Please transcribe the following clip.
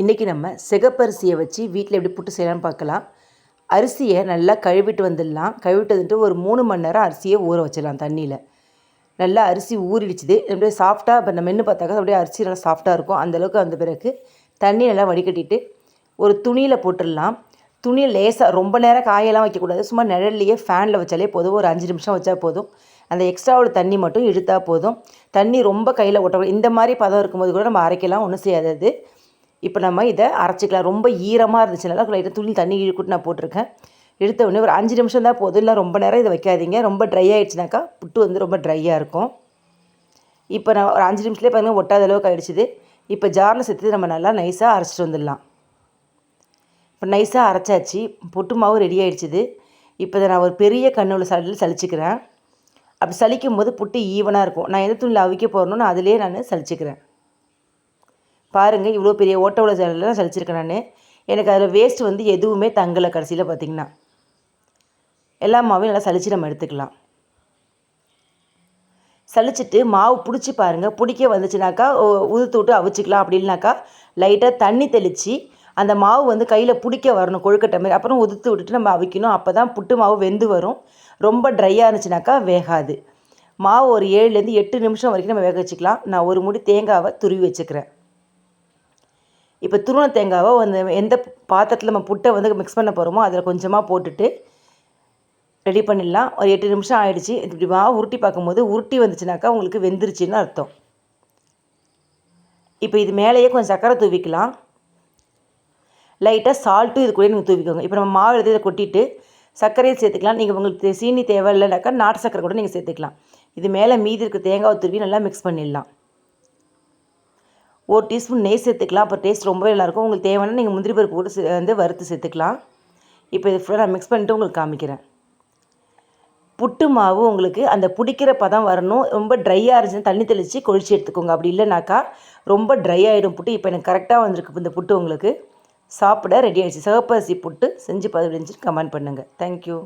இன்றைக்கி நம்ம சிகப்பரிசியை வச்சு வீட்டில் எப்படி புட்டு செய்யலாம்னு பார்க்கலாம். அரிசியை நல்லா கழுவிட்டு வந்துடலாம். கழுவிட்டு வந்துட்டு ஒரு மூணு மணி நேரம் அரிசியை ஊற வச்சிடலாம் தண்ணியில். நல்லா அரிசி ஊறிடுச்சுது. அப்படியே சாஃப்டாக இப்போ நம்ம மென்று பார்த்தாக்கா அப்படியே அரிசி நல்லா சாஃப்டாக இருக்கும். அந்தளவுக்கு வந்த பிறகு தண்ணி நல்லா வடிகட்டிட்டு ஒரு துணியில் போட்டுடலாம். துணியை லேசாக ரொம்ப நேரம் காயெல்லாம் வைக்கக்கூடாது. சும்மா நிழல்லையே ஃபேனில் வச்சாலே போதும். ஒரு அஞ்சு நிமிஷம் வச்சா போதும். அந்த எக்ஸ்ட்ராவோட தண்ணி மட்டும் இழுத்தா போதும். தண்ணி ரொம்ப கையில் ஒட்ட இந்த மாதிரி பதம் இருக்கும்போது கூட நம்ம அரைக்கலாம். ஒன்றும் செய்யாதது. இப்போ நம்ம இதை அரைச்சிக்கலாம். ரொம்ப ஈரமாக இருந்துச்சுனால லைட்டாக துணி தண்ணி இழுக்கிட்டு நான் போட்டிருக்கேன். எடுத்த உடனே ஒரு அஞ்சு நிமிஷம் தான் போதும். இல்லை ரொம்ப நேரம் இதை வைக்காதீங்க. ரொம்ப ட்ரை ஆகிடுச்சுனாக்கா புட்டு வந்து ரொம்ப ட்ரையாக இருக்கும். இப்போ நான் ஒரு அஞ்சு நிமிஷத்துலேயே பாருங்கள் ஒட்டாத அளவுக்கு ஆகிடுச்சிது இப்போ ஜாரில் சேர்த்து நம்ம நல்லா நைஸாக அரைச்சிட்டு வந்துடலாம். இப்போ நைஸாக அரைச்சாச்சு. புட்டு மாவு ரெடி ஆகிடுச்சிது இப்போ இதை நான் ஒரு பெரிய கண்ணோட சளியில் சளிச்சிக்கிறேன். அப்படி சலிக்கும் போது புட்டு ஈவனாக இருக்கும். நான் எந்த துணியில் அவிக்க போகிறேன்னு அதிலே நான் சலிச்சிக்கிறேன் பாருங்கள் இவ்வளோ பெரிய ஓட்ட உள்ள சலிச்சிருக்கேன் நான். எனக்கு அதில் வேஸ்ட் வந்து எதுவுமே தங்கலை கடைசியில் பார்த்திங்கன்னா எல்லா மாவையும் நல்லா சலித்து நம்ம எடுத்துக்கலாம். சலிச்சிட்டு மாவு பிடிச்சி பாருங்கள் பிடிக்க வந்துச்சுனாக்கா உதுத்து விட்டு அவிச்சிக்கலாம் அப்படின்னாக்கா லைட்டாக தண்ணி தெளித்து அந்த மாவு வந்து கையில் பிடிக்க வரணும் கொழுக்கட்டை மாதிரி. அப்புறம் உதுத்து விட்டுட்டு நம்ம அவிக்கணும். அப்போ தான் புட்டு மாவு வெந்து வரும். ரொம்ப ட்ரையாக இருந்துச்சுனாக்கா வேகாது. மாவு ஒரு ஏழுலேருந்து எட்டு நிமிஷம் வரைக்கும் நம்ம வேக வச்சுக்கலாம். நான் ஒரு முடி தேங்காவை துருவி வச்சுக்கிறேன். இப்போ துருவண தேங்காவை வந்து எந்த பாத்திரத்தில் நம்ம புட்டை வந்து மிக்ஸ் பண்ண போகிறோமோ அதில் கொஞ்சமாக போட்டுட்டு ரெடி பண்ணிடலாம். ஒரு எட்டு நிமிஷம் ஆகிடுச்சி இப்படி மாவு உருட்டி பார்க்கும்போது உருட்டி வந்துச்சுனாக்கா உங்களுக்கு வெந்துருச்சுன்னு அர்த்தம். இப்போ இது மேலேயே கொஞ்சம் சக்கரை தூவிக்கலாம். லைட்டாக சால்ட்டும் இது கூட நீங்கள் தூவிக்கோங்க. இப்போ நம்ம மாவு எடுத்து இதை கொட்டிட்டு சர்க்கரையை சேர்த்துக்கலாம். நீங்கள் உங்களுக்கு சீனி தேவை இல்லைனாக்கா நாட்டு சர்க்கரை கூட நீங்கள் சேர்த்துக்கலாம். இது மேலே மீதி இருக்க தேங்காய் துருவி நல்லா மிக்ஸ் பண்ணிடலாம். ஒரு டீஸ்பூன் நெய் சேர்த்துக்கலாம். அப்போ டேஸ்ட் ரொம்பவே நல்லாயிருக்கும். உங்களுக்கு தேவைன்னா நீங்கள் முந்திரி பருப்பு கூட வந்து வறுத்து சேர்த்துக்கலாம். இப்போ இது ஃபுல்லாக நான் மிக்ஸ் பண்ணிட்டு உங்களுக்கு காமிக்கிறேன். புட்டு மாவு உங்களுக்கு அந்த பிடிக்கிற பதம் வரணும். ரொம்ப ட்ரையாக இருந்துச்சுன்னா தண்ணி தெளித்து கொழிச்சு எடுத்துக்கோங்க. அப்படி இல்லைனாக்கா ரொம்ப ட்ரை ஆகிடும் புட்டு. இப்போ எனக்கு கரெக்டாக வந்திருக்கு இந்த புட்டு உங்களுக்கு. சாப்பிட ரெடி ஆகிடுச்சு சிவப்பரிசி புட்டு செஞ்சு பதிவு கமெண்ட் பண்ணுங்கள் தேங்க்யூ